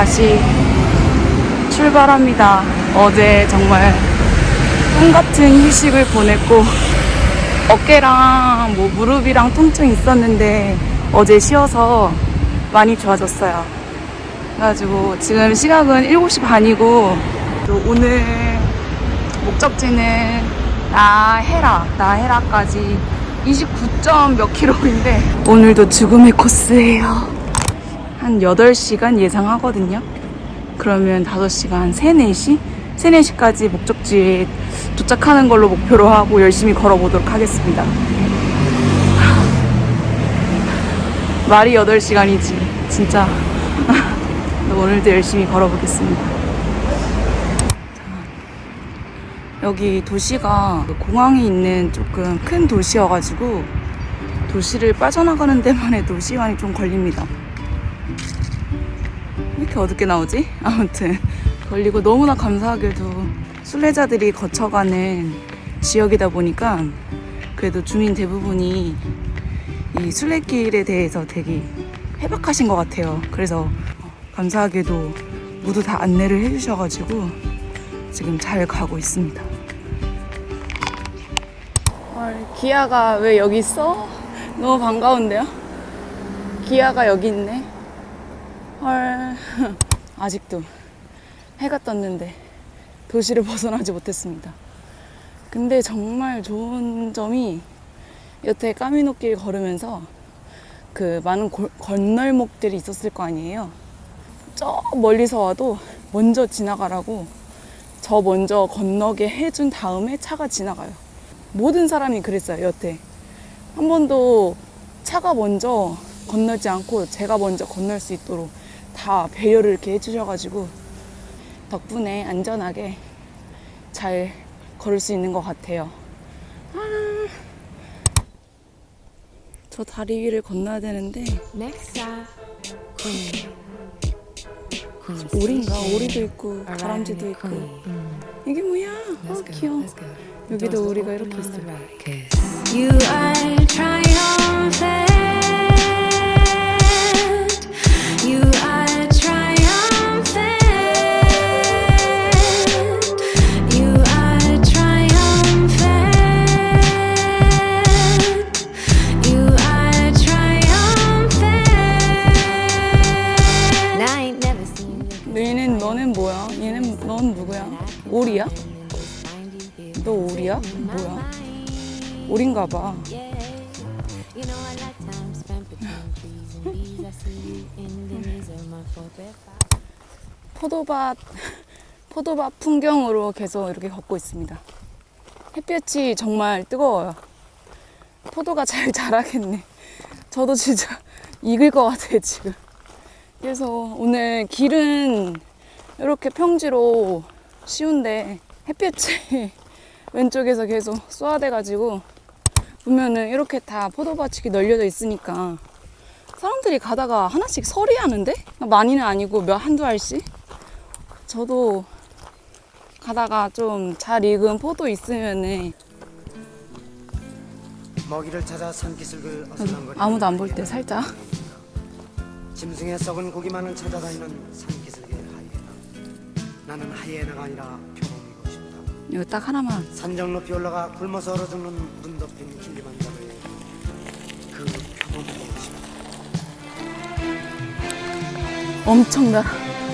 다시 출발합니다. 어제 정말 꿈 같은 휴식을 보냈고 어깨랑 뭐 무릎이랑 통증 있었는데 어제 쉬어서 많이 좋아졌어요. 그래가지고 지금 시각은 7시 반이고 또 오늘 목적지는 나헤라 나헤라까지 29점 몇 킬로인데 오늘도 죽음의 코스예요. 한 8시간 예상하거든요. 그러면 5시간 3, 4시? 3, 4시까지 목적지에 도착하는 걸로 목표로 하고 열심히 걸어보도록 하겠습니다. 말이 8시간이지. 진짜. 오늘도 열심히 걸어보겠습니다. 여기 도시가 공항이 있는 조금 큰 도시여가지고 도시를 빠져나가는 데만 해도 시간이 좀 걸립니다. 왜 이렇게 어둡게 나오지? 아무튼 걸리고 너무나 감사하게도 순례자들이 거쳐가는 지역이다 보니까 그래도 주민 대부분이 이 순례길에 대해서 되게 해박하신 것 같아요. 그래서 감사하게도 모두 다 안내를 해주셔가지고 지금 잘 가고 있습니다. 헐, 기아가 왜 여기 있어? 너무 반가운데요? 기아가 여기 있네. 헐, 아직도 해가 떴는데 도시를 벗어나지 못했습니다. 근데 정말 좋은 점이 여태 까미노길 걸으면서 그 많은 골- 건널목들이 있었을 거 아니에요. 저 멀리서 와도 먼저 지나가라고 저 먼저 건너게 해준 다음에 차가 지나가요. 모든 사람이 그랬어요, 여태. 한 번도 차가 먼저 건너지 않고 제가 먼저 건널 수 있도록 다 배려를 이렇게 해주셔가지고 덕분에 안전하게 잘 걸을 수 있는 것 같아요. 아, 저 다리 위를 건너야 되는데. Queen 오리인가? 오리도 있고 다람쥐도 있고. 이게 뭐야? 아 귀여워. 여기도 오리가 이렇게 있어요. 너는 뭐야? 얘는 넌 누구야? 오리야? 너 오리야? 뭐야? 오리인가 봐. 포도밭 포도밭 풍경으로 계속 이렇게 걷고 있습니다. 햇볕이 정말 뜨거워요. 포도가 잘 자라겠네. 저도 진짜 익을 것 같아요 지금. 그래서 오늘 길은 이렇게 평지로 쉬운데 햇볕이 왼쪽에서 계속 쏘아대가지고 보면은 이렇게 다 포도밭이 널려져 있으니까 사람들이 가다가 하나씩 서리하는데? 많이는 아니고 몇 한두 알씩? 저도 가다가 좀 잘 익은 포도 있으면은 먹이를 찾아 산기슭을 어슬렁거리는 아무도 안 볼 때 살짝. 짐승의 썩은 고기만을 찾아다니는 하이에나 나는 하이에나가 아니라 표범이고 싶다. 이거 딱 하나만. 산정 높이 올라가 굶어서 얼어 죽는 문 덮인 길리만자로의 그 표범이고 싶다. 엄청 달아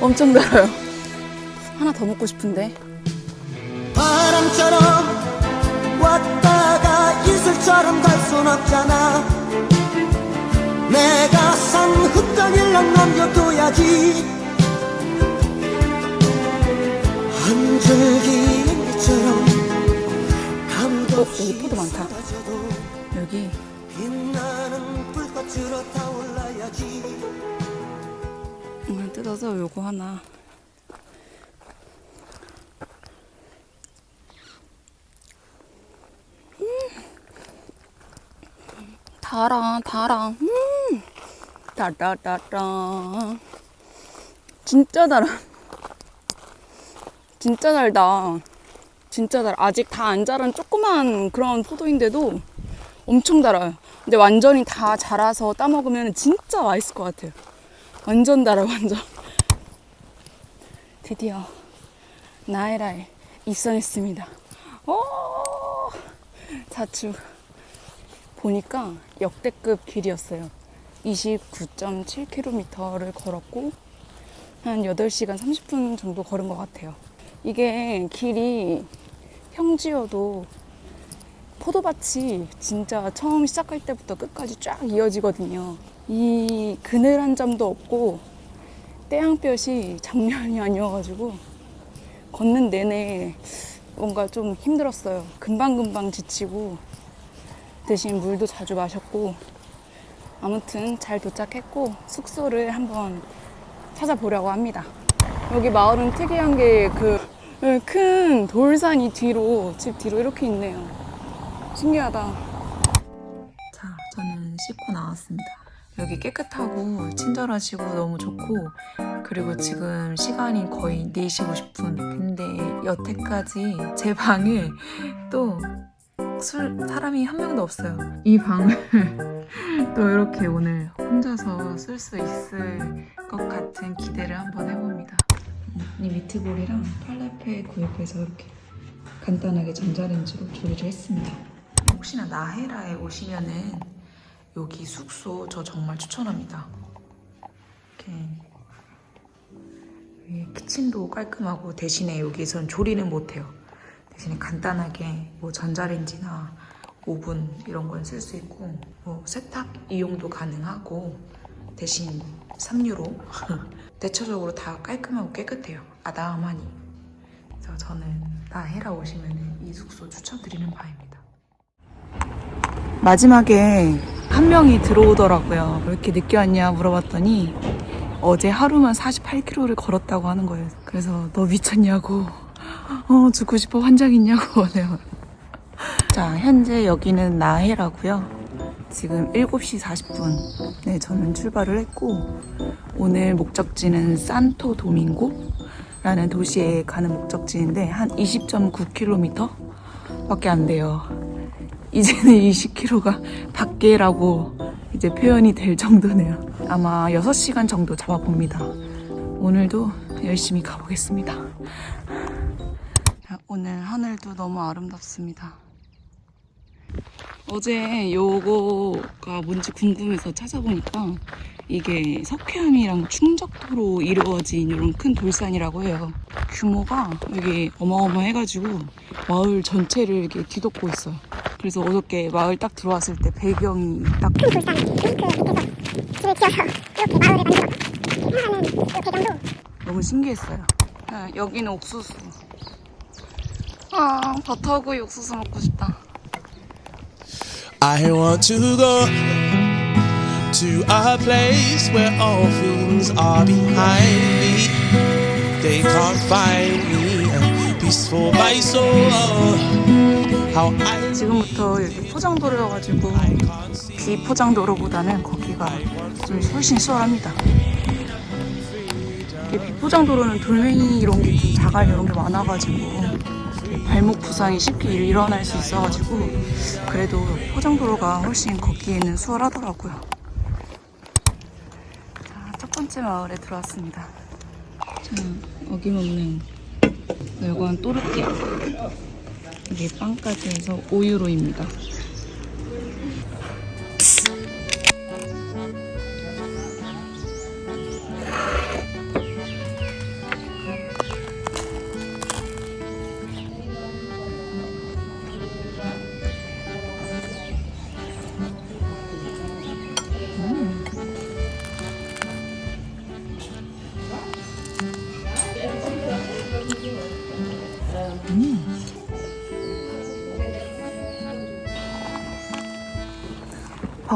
엄청 달아요. 하나 더 먹고 싶은데. 바람처럼 왔다가 이슬처럼 갈 순 없잖아. 내가 산 흙덩이를 남겨둬야지 어, 여기 포도 많다. 여기. 이걸 뜯어서 요거 하나. 음. 달아 달아 음. 달달달다. 진짜 달아 진짜 달다 진짜 달아 아직 다 안 자란 조그만 그런 포도인데도 엄청 달아요 근데 완전히 다 자라서 따 먹으면 진짜 맛있을 것 같아요 완전 달아 완전 드디어 나에라에 입선했습니다. 오! 자축. 보니까 역대급 길이었어요. 29.7km를 걸었고, 한 8시간 30분 정도 걸은 것 같아요. 이게 길이 평지여도 포도밭이 진짜 처음 시작할 때부터 끝까지 쫙 이어지거든요. 이 그늘 한 점도 없고 떼양볕이 장난이 아니어가지고 걷는 내내 뭔가 좀 힘들었어요. 금방금방 지치고 대신 물도 자주 마셨고 아무튼 잘 도착했고 숙소를 한번 찾아보려고 합니다. 여기 마을은 특이한 게 그 큰 돌산이 뒤로 집 뒤로 이렇게 있네요. 신기하다. 자, 저는 씻고 나왔습니다. 여기 깨끗하고 친절하시고 너무 좋고 그리고 지금 시간이 거의 4시 50분 근데 여태까지 제 방에 또술 사람이 한 명도 없어요. 이 방을 또 이렇게 오늘 혼자서 쓸 수 있을 것 같은 기대를 한번 해봅니다. 이 미트볼이랑 팔라페 구입해서 이렇게 간단하게 전자레인지로 조리를 했습니다. 혹시나 나헤라에 오시면은 여기 숙소 저 정말 추천합니다. 이렇게 여기 키친도 깔끔하고 대신에 여기선 조리는 못해요. 대신에 간단하게 뭐 전자레인지나 오븐 이런 건 쓸 수 있고 뭐 세탁 이용도 가능하고 대신 3유로 대체적으로 다 깔끔하고 깨끗해요. 아담하니. 그래서 저는 나헤라 오시면 이 숙소 추천드리는 바입니다. 마지막에 한 명이 들어오더라고요. 왜 이렇게 늦게 왔냐 물어봤더니 어제 하루만 48km를 걸었다고 하는 거예요. 그래서 너 미쳤냐고, 어 죽고 싶어 환장 있냐고 내가. 자 현재 여기는 나해라고요. 지금 7시 40분. 네 저는 출발을 했고 오늘 목적지는 산토 도밍고라는 도시에 가는 목적지인데 한 20.9km 밖에 안 돼요. 이제는 20km가 밖에라고 이제 표현이 될 정도네요. 아마 6시간 정도 잡아봅니다. 오늘도 열심히 가보겠습니다. 자, 오늘 하늘도 너무 아름답습니다. 어제 요거가 뭔지 궁금해서 찾아보니까 이게 석회암이랑 충적도로 이루어진 이런 큰 돌산이라고 해요. 규모가 이게 어마어마해가지고 마을 전체를 이렇게 뒤덮고 있어요. 그래서 어저께 마을 딱 들어왔을 때 배경이 딱 너무 신기했어요. 네, 여기는 옥수수. 아 버터구이 옥수수 먹고 싶다. I want to go to a place where all things are behind me. They can't find me. Peaceful my soul. How I 지금부터 여기 포장도로여 가지고 비포장도로보다는 거기가 좀 훨씬 수월합니다. 비포장도로는 돌멩이 이런 게 좀 자갈 이런 게 많아가지고 발목 부상이 쉽게 일어날 수 있어가지고 그래도 포장도로가 훨씬 걷기에는 수월하더라고요. 자, 첫 번째 마을에 들어왔습니다. 자, 어김없는 멸관 또르띠아. 이게 빵까지 해서 5유로입니다.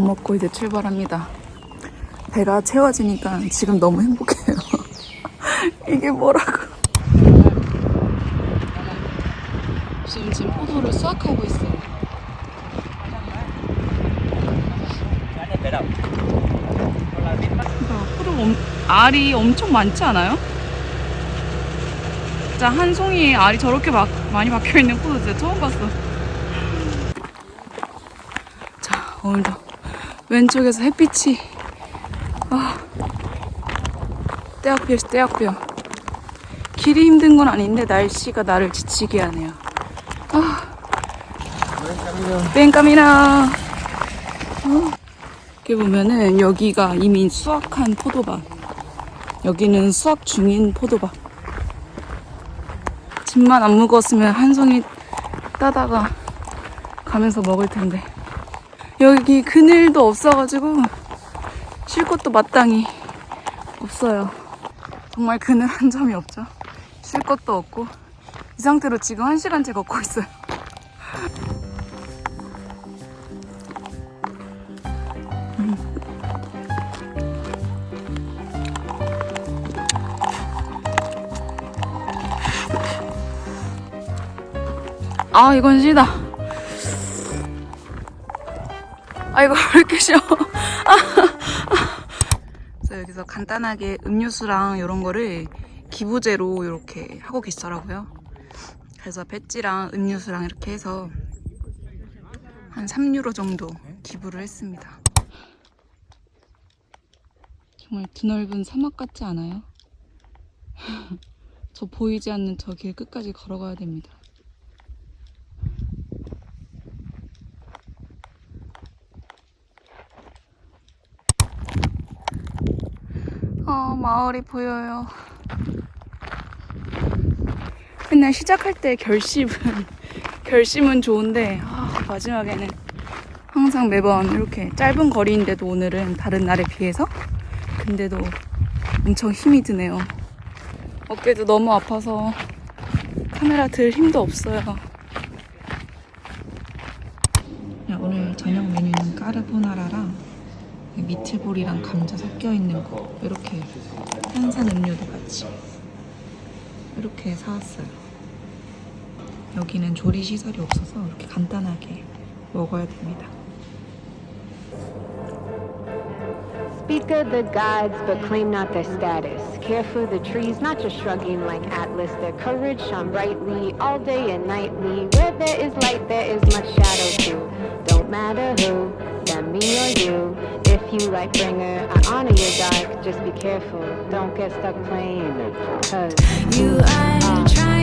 밥 먹고 이제 출발합니다. 배가 채워지니까 지금 너무 행복해요. 이게 뭐라고. 지금 지금 포도를 수확하고 있어요. 포도 엄, 알이 엄청 많지 않아요? 진짜 한 송이에 알이 저렇게 막 많이 박혀 있는 포도 진짜 처음 봤어. 자, 오늘도 왼쪽에서 햇빛이 아, 떼약볕이 떼약볕 길이 힘든 건 아닌데 날씨가 나를 지치게 하네요. 아. 뺑까미나. 어. 이렇게 보면은 여기가 이미 수확한 포도밭. 여기는 수확 중인 포도밭. 집만 안 묵었으면 한 송이 따다가 가면서 먹을 텐데. 여기 그늘도 없어가지고 쉴 곳도 마땅히 없어요. 정말 그늘 한 점이 없죠. 쉴 것도 없고 이 상태로 지금 한 시간째 걷고 있어요. 음. 아 이건 시다. 아 이거 왜 이렇게 쉬워? 그래서 여기서 간단하게 음료수랑 이런 거를 기부제로 이렇게 하고 계시더라고요. 그래서 배지랑 음료수랑 이렇게 해서 한 3유로 정도 기부를 했습니다. 정말 드넓은 사막 같지 않아요? 저 보이지 않는 저 길 끝까지 걸어가야 됩니다. 어, 마을이 보여요. 맨날 시작할 때 결심은, 결심은 좋은데, 아, 마지막에는 항상 매번 이렇게 짧은 거리인데도 오늘은 다른 날에 비해서 근데도 엄청 힘이 드네요. 어깨도 너무 아파서 카메라 들 힘도 없어요. 네, 오늘 저녁 메뉴는 까르보나라랑 미트볼이랑 감자 섞여 있는 거 이렇게 탄산 음료도 같이 이렇게 사왔어요. 여기는 조리 시설이 없어서 이렇게 간단하게 먹어야 됩니다. Speak of the gods, but claim not their status. Care for the trees, not just shrugging like Atlas. Their courage shone brightly all day and nightly. Where there is light, there is much shadow too. Don't matter who, them, me or you. you Lightbringer. I honor your dark, just be careful. Don't get stuck playing. Cause you are uh, trying.